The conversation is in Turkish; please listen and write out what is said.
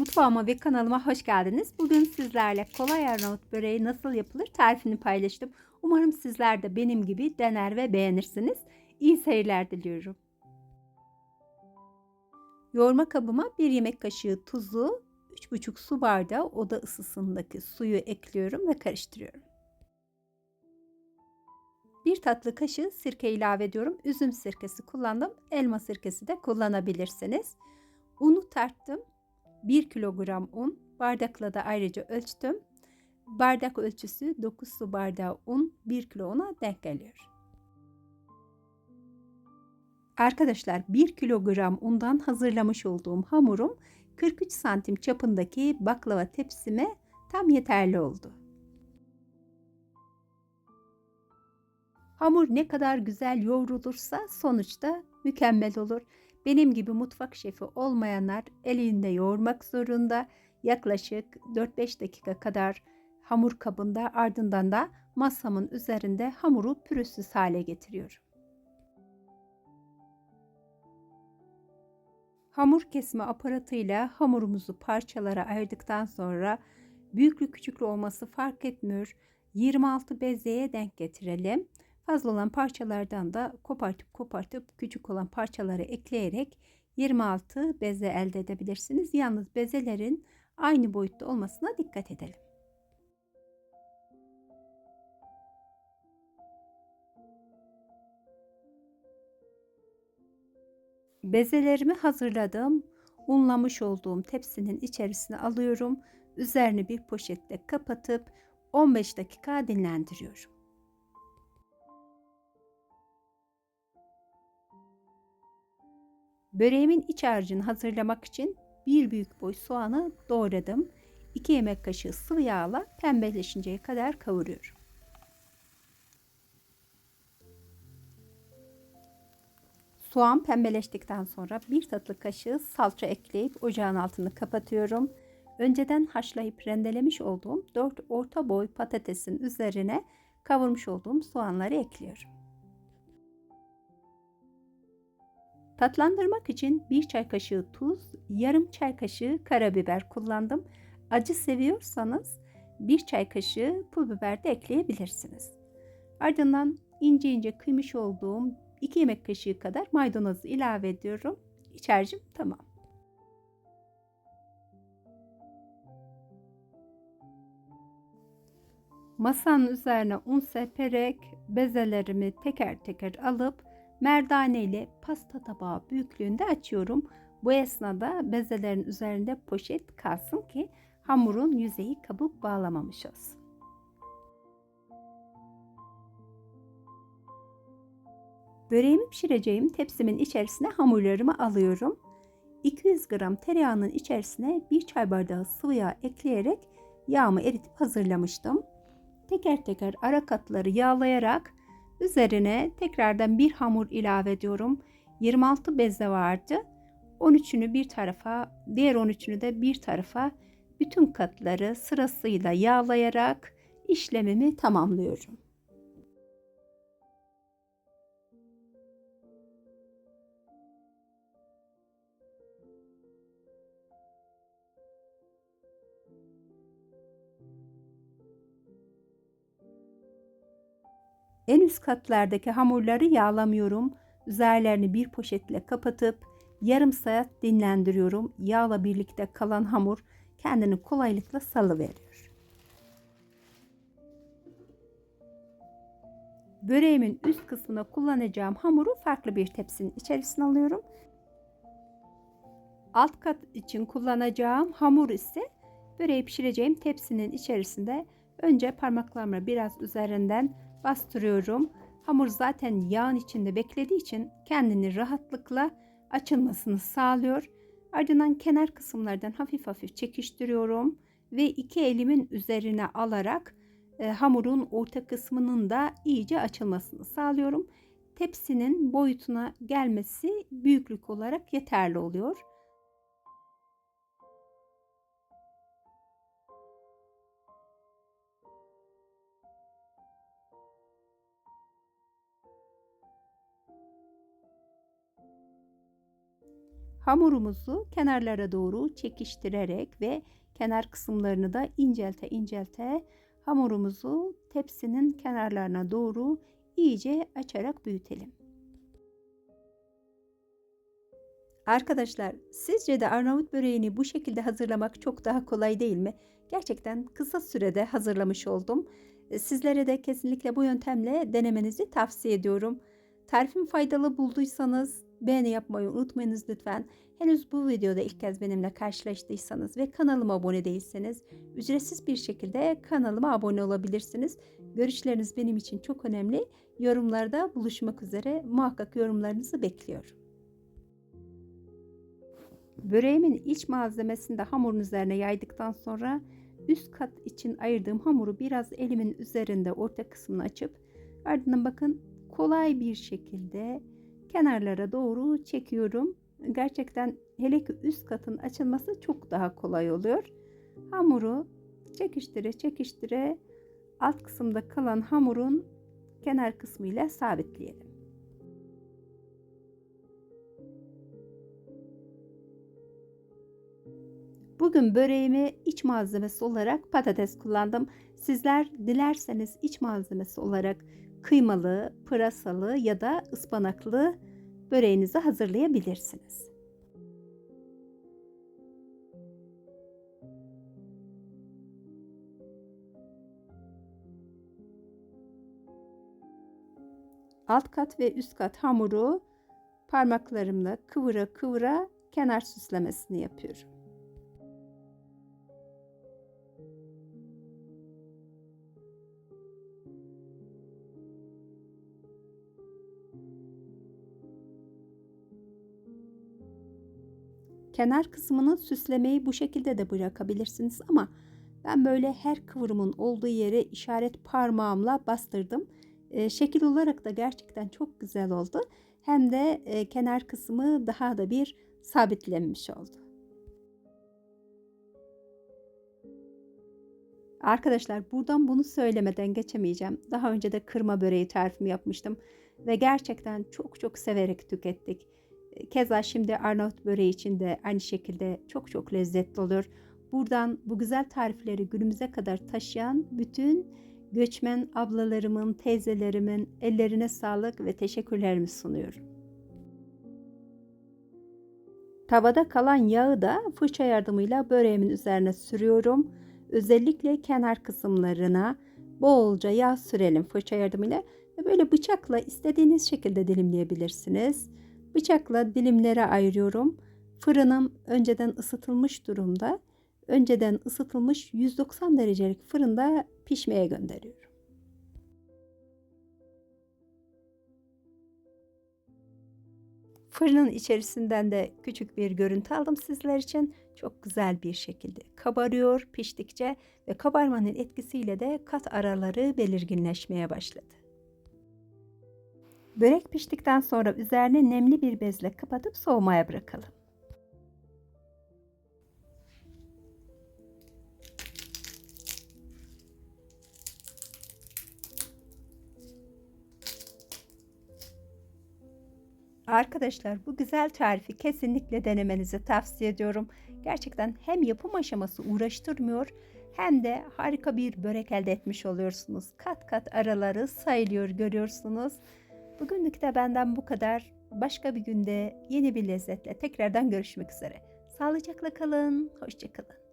Mutfağıma ve kanalıma hoş geldiniz. Bugün sizlerle kolay Arnavut böreği nasıl yapılır tarifini paylaştım. Umarım sizler de benim gibi dener ve beğenirsiniz. İyi seyirler diliyorum. Yoğurma kabıma 1 yemek kaşığı tuzu, 3,5 su bardağı oda ısısındaki suyu ekliyorum ve karıştırıyorum. 1 tatlı kaşığı sirke ilave ediyorum. Üzüm sirkesi kullandım. Elma sirkesi de kullanabilirsiniz. Unu tarttım. 1 kilogram un. Bardakla da ayrıca ölçtüm. Bardak ölçüsü 9 su bardağı un 1 kilo una denk geliyor. Arkadaşlar 1 kilogram undan hazırlamış olduğum hamurum 43 santim çapındaki baklava tepsime tam yeterli oldu. Hamur ne kadar güzel yoğrulursa sonuçta mükemmel olur. Benim gibi mutfak şefi olmayanlar elinde yoğurmak zorunda. Yaklaşık 4-5 dakika kadar hamur kabında ardından da masamın üzerinde hamuru pürüzsüz hale getiriyorum. Hamur kesme aparatıyla hamurumuzu parçalara ayırdıktan sonra büyüklü küçüklü olması fark etmiyor. 26 bezeye denk getirelim. Fazla olan parçalardan da kopartıp kopartıp küçük olan parçaları ekleyerek 26 beze elde edebilirsiniz. Yalnız bezelerin aynı boyutta olmasına dikkat edelim. Bezelerimi hazırladım. Unlamış olduğum tepsinin içerisine alıyorum. Üzerini bir poşetle kapatıp 15 dakika dinlendiriyorum. Böreğimin iç harcını hazırlamak için bir büyük boy soğanı doğradım. 2 yemek kaşığı sıvı yağla pembeleşinceye kadar kavuruyorum. Soğan pembeleştikten sonra bir tatlı kaşığı salça ekleyip ocağın altını kapatıyorum. Önceden haşlayıp rendelemiş olduğum 4 orta boy patatesin üzerine kavurmuş olduğum soğanları ekliyorum. Tatlandırmak için 1 çay kaşığı tuz, yarım çay kaşığı karabiber kullandım. Acı seviyorsanız 1 çay kaşığı pul biber de ekleyebilirsiniz. Ardından ince ince kıymış olduğum 2 yemek kaşığı kadar maydanozu ilave ediyorum. İç tamam. Masanın üzerine un serperek bezelerimi teker teker alıp merdane ile pasta tabağı büyüklüğünde açıyorum. Bu esnada bezelerin üzerinde poşet kalsın ki hamurun yüzeyi kabuk bağlamamış olsun. Böreğimi pişireceğim tepsimin içerisine hamurlarımı alıyorum. 200 gram tereyağının içerisine bir çay bardağı sıvı yağ ekleyerek yağımı eritip hazırlamıştım. Teker teker ara katları yağlayarak üzerine tekrardan bir hamur ilave ediyorum. 26 beze vardı. 13'ünü bir tarafa, diğer 13'ünü de bir tarafa bütün katları sırasıyla yağlayarak işlemimi tamamlıyorum. En üst katlardaki hamurları yağlamıyorum. Üzerlerini bir poşetle kapatıp yarım saat dinlendiriyorum. Yağla birlikte kalan hamur kendini kolaylıkla salıveriyor. Böreğimin üst kısmına kullanacağım hamuru farklı bir tepsinin içerisine alıyorum. Alt kat için kullanacağım hamur ise böreği pişireceğim tepsinin içerisinde önce parmaklarımla biraz üzerinden bastırıyorum. Hamur zaten yağın içinde beklediği için kendini rahatlıkla açılmasını sağlıyor. Ardından kenar kısımlardan hafif hafif çekiştiriyorum ve iki elimin üzerine alarak e, hamurun orta kısmının da iyice açılmasını sağlıyorum. Tepsinin boyutuna gelmesi büyüklük olarak yeterli oluyor. Hamurumuzu kenarlara doğru çekiştirerek ve kenar kısımlarını da incelte incelte hamurumuzu tepsinin kenarlarına doğru iyice açarak büyütelim. Arkadaşlar sizce de Arnavut böreğini bu şekilde hazırlamak çok daha kolay değil mi? Gerçekten kısa sürede hazırlamış oldum. Sizlere de kesinlikle bu yöntemle denemenizi tavsiye ediyorum. Tarifimi faydalı bulduysanız beğeni yapmayı unutmayınız lütfen. Henüz bu videoda ilk kez benimle karşılaştıysanız ve kanalıma abone değilseniz ücretsiz bir şekilde kanalıma abone olabilirsiniz. Görüşleriniz benim için çok önemli. Yorumlarda buluşmak üzere muhakkak yorumlarınızı bekliyorum. Böreğimin iç malzemesini de hamurun üzerine yaydıktan sonra üst kat için ayırdığım hamuru biraz elimin üzerinde orta kısmını açıp ardından bakın kolay bir şekilde kenarlara doğru çekiyorum. Gerçekten hele ki üst katın açılması çok daha kolay oluyor. Hamuru çekiştire çekiştire alt kısımda kalan hamurun kenar kısmıyla sabitleyelim. Bugün böreğimi iç malzemesi olarak patates kullandım. Sizler dilerseniz iç malzemesi olarak kıymalı, pırasalı ya da ıspanaklı böreğinizi hazırlayabilirsiniz. Alt kat ve üst kat hamuru parmaklarımla kıvıra kıvıra kenar süslemesini yapıyorum. Kenar kısmını süslemeyi bu şekilde de bırakabilirsiniz ama ben böyle her kıvrımın olduğu yere işaret parmağımla bastırdım. E, şekil olarak da gerçekten çok güzel oldu. Hem de e, kenar kısmı daha da bir sabitlenmiş oldu. Arkadaşlar buradan bunu söylemeden geçemeyeceğim. Daha önce de kırma böreği tarifimi yapmıştım ve gerçekten çok çok severek tükettik. Keza şimdi Arnavut böreği için de aynı şekilde çok çok lezzetli oluyor. Buradan bu güzel tarifleri günümüze kadar taşıyan bütün göçmen ablalarımın, teyzelerimin ellerine sağlık ve teşekkürlerimi sunuyorum. Tavada kalan yağı da fırça yardımıyla böreğimin üzerine sürüyorum. Özellikle kenar kısımlarına bolca yağ sürelim fırça yardımıyla ve böyle bıçakla istediğiniz şekilde dilimleyebilirsiniz. Bıçakla dilimlere ayırıyorum. Fırınım önceden ısıtılmış durumda. Önceden ısıtılmış 190 derecelik fırında pişmeye gönderiyorum. Fırının içerisinden de küçük bir görüntü aldım sizler için. Çok güzel bir şekilde kabarıyor piştikçe ve kabarmanın etkisiyle de kat araları belirginleşmeye başladı. Börek piştikten sonra üzerine nemli bir bezle kapatıp soğumaya bırakalım. Arkadaşlar bu güzel tarifi kesinlikle denemenizi tavsiye ediyorum. Gerçekten hem yapım aşaması uğraştırmıyor hem de harika bir börek elde etmiş oluyorsunuz. Kat kat araları sayılıyor görüyorsunuz. Bugünlük de benden bu kadar. Başka bir günde yeni bir lezzetle tekrardan görüşmek üzere. Sağlıcakla kalın, hoşçakalın.